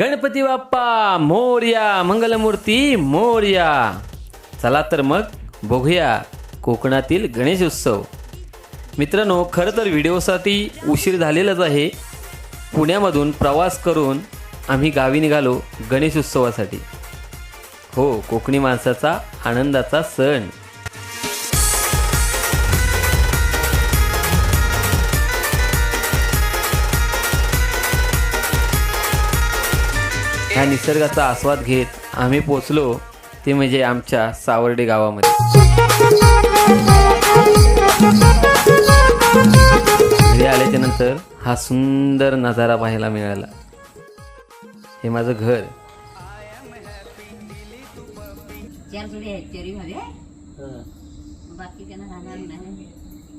गणपती बाप्पा मोर्या मंगलमूर्ती मोर्या. चला तर मग बघूया कोकणातील गणेश उत्सव. मित्रांनो खरं तर व्हिडिओसाठी उशीर झालेलाच आहे. पुण्यामधून प्रवास करून आम्ही गावी निघालो गणेश उत्सवासाठी. हो कोकणी माणसाचा आनंदाचा सण. ह्या निसर्गाचा आस्वाद घेत आम्ही पोचलो ते म्हणजे आमच्या सावर्डे गावामध्ये. घरी आल्याच्यानंतर हा सुंदर नजारा पाहायला मिळाला. हे माझं घर.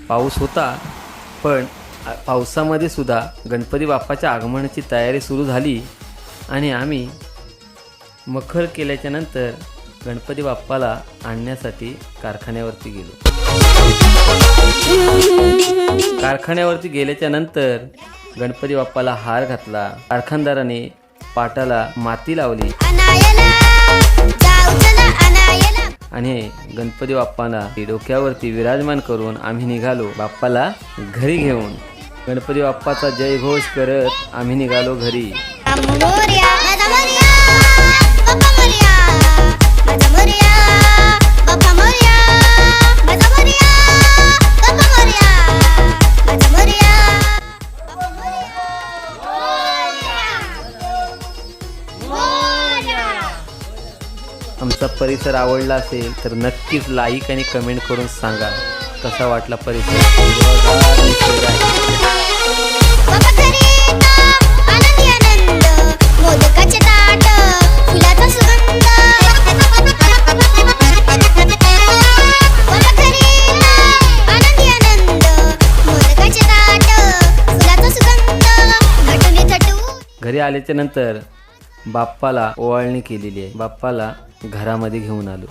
पाऊस होता पण पावसामध्ये सुद्धा गणपती बाप्पाच्या आगमनाची तयारी सुरू झाली. आणि आम्ही मखर केल्याच्यानंतर गणपती बाप्पाला आणण्यासाठी कारखान्यावरती गेलो. कारखान्यावरती गेल्याच्यानंतर गणपती बाप्पाला हार घातला. कारखानदाराने पाटाला माती लावली. आणि गणपती बाप्पाला डोक्यावरती विराजमान करून आम्ही निघालो बाप्पाला घरी घेऊन. गणपती बाप्पाचा जय घोष करत आम्ही निघालो घरी. आमचा परिसर आवडला असेल तर नक्कीच लाईक आणि कमेंट करून सांगा. कसा वाटला परिसर? आल्याच्यानंतर बाप्पाला ओवाळणी केलेली आहे. बाप्पाला घरामध्ये घेऊन आलो.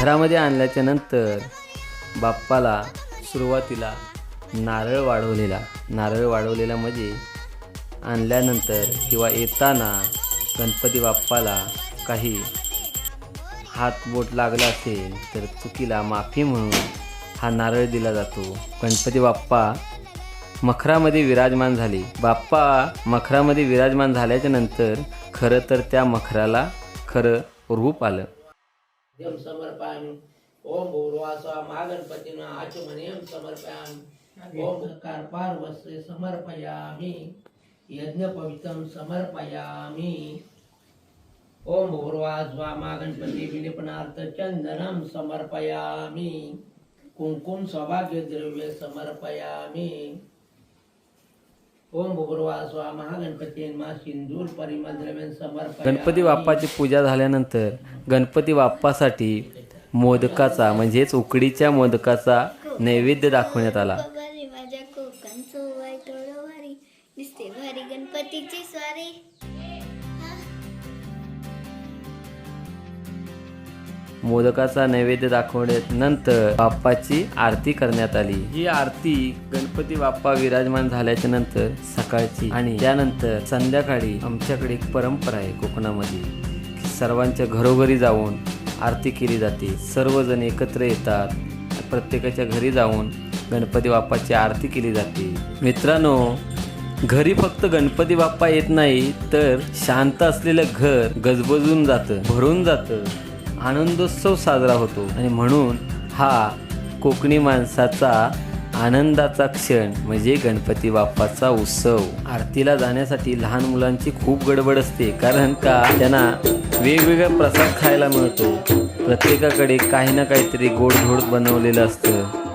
घरामध्ये आणल्याच्या नंतर बाप्पाला सुरुवातीला नारळ वाढवलेला. नारळ वाढवलेला म्हणजे आणल्यानंतर किंवा येताना गणपती बाप्पाला काही हात बोट लागला असेल तर चुकीला माफी म्हणून हा नारळ दिला जातो. गणपती बाप्पा मखरामध्ये विराजमान झाले. बाप्पा मखरामध्ये विराजमान झाल्याच्यानंतर खरं तर त्या मखराला खरं रूप आलं. यम ओम भूर्वास्वा महागणपतीनं आचमनीयम समर्पयामि. ओम कार पार्वस्य समर्पयामी. यज्ञपवित्रं समर्पयामि। ओम भूर्वास्वा महागणपती विलिपनार्थ चंदनं समर्पयामि। कुंकुम सौभाग्यद्रव्य समर्पयामि। ओम भूर्वास्वा गणपती मा सिंदूर परिमल द्रव्य समर्पयामि। गणपती बाप्पाची पूजा झाल्यानंतर गणपती बाप्पासाठी मोदकाचा म्हणजेच उकडीच्या मोदकाचा नैवेद्य दाखवण्यात आला. गणपतीची स्वारी. मोदकाचा नैवेद्य दाखवल्यानंतर बाप्पाची आरती करण्यात आली. ही आरती गणपती बाप्पा विराजमान झाल्याच्यानंतर सकाळची आणि त्यानंतर संध्याकाळी आमच्याकडे एक परंपरा आहे कोकणामध्ये. सर्वांच्या घरोघरी जाऊन आरती केली जाते. सर्वजण एकत्र येतात. प्रत्येकाच्या घरी जाऊन गणपती बाप्पाची आरती केली जाते. मित्रांनो घरी फक्त गणपती बाप्पा येत नाही तर शांत असलेलं घर गजबजून जातं भरून जातं. आनंदोत्सव साजरा होतो. आणि म्हणून हा कोकणी माणसाचा आनंदाचा क्षण म्हणजे गणपती बाप्पाचा उत्सव. आरतीला जाण्यासाठी लहान मुलांची खूप गडबड असते कारण का? त्यांना वेगवेगळा प्रसाद खायला मिळतो. प्रत्येकाकडे काही ना काहीतरी गोडधोड बनवलेलं असतं.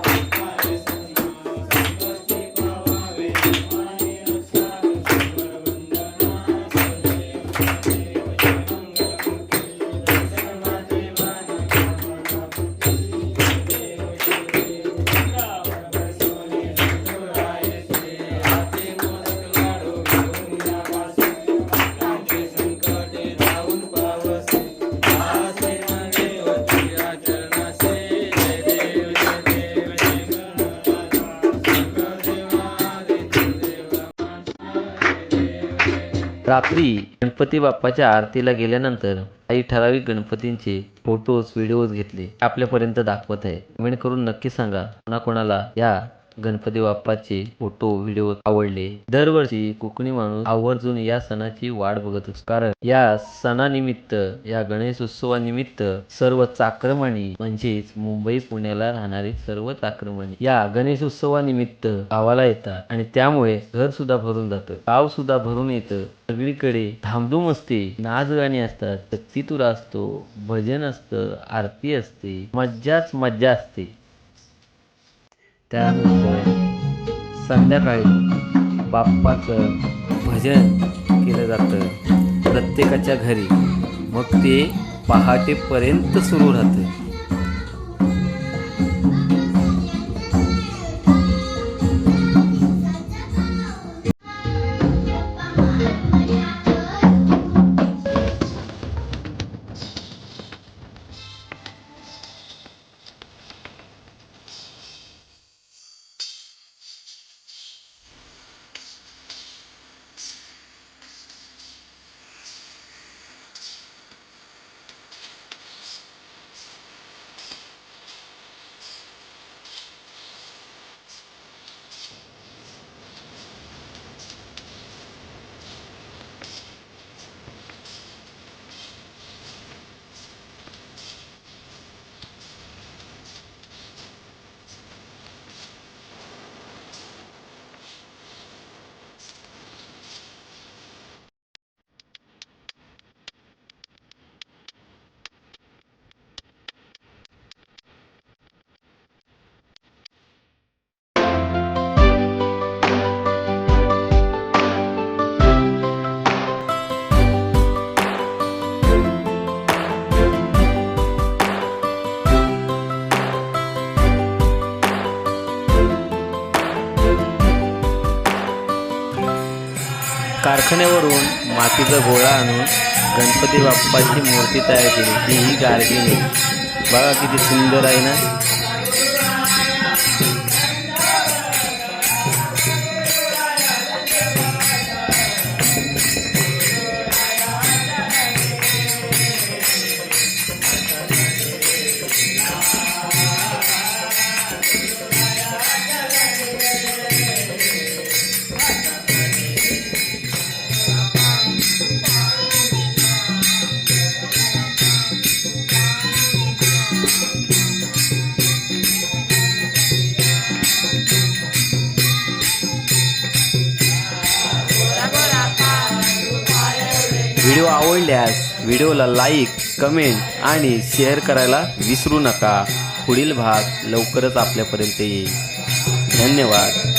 रात्री गणपती बाप्पाच्या आरतीला गेल्यानंतर काही ठराविक गणपतींचे फोटोज व्हिडिओज घेतले. आपल्यापर्यंत दाखवत आहे. कमेंट करून नक्की सांगा कोणाकोणाला या गणपती बाप्पाचे फोटो व्हिडिओ आवडले. दरवर्षी कोकणी माणूस आवर्जून या सणाची वाट बघत असतो. कारण या सणानिमित्त या गणेश उत्सवानिमित्त सर्व चाक्रमणी म्हणजेच मुंबई पुण्याला राहणारे सर्व चाक्रमणी या गणेश उत्सवानिमित्त गावाला येतात आणि त्यामुळे घर सुद्धा भरून जातं. गाव सुद्धा भरून येतं. सगळीकडे धामधूम असते. नाच गाणी असतात. तुरा असतो. भजन असतं. आरती असते. मज्जाच मज्जा असते. त्यानंतर संध्याकाळी बाप्पाचं भजन केलं जातं. प्रत्येकाच्या घरी. मग ते पहाटेपर्यंत सुरू राहतं. कारखान्यावरून मातीचा गोळा आणून गणपती बाप्पाची मूर्ती तयार केली. ती ही गार्गिनी बघा किती सुंदर आहे ना? व्हिडिओ आवडल्यास व्हिडिओला लाईक कमेंट आणि शेअर करायला विसरू नका. पुढील भाग लवकरच आपल्यापर्यंत येईल. धन्यवाद.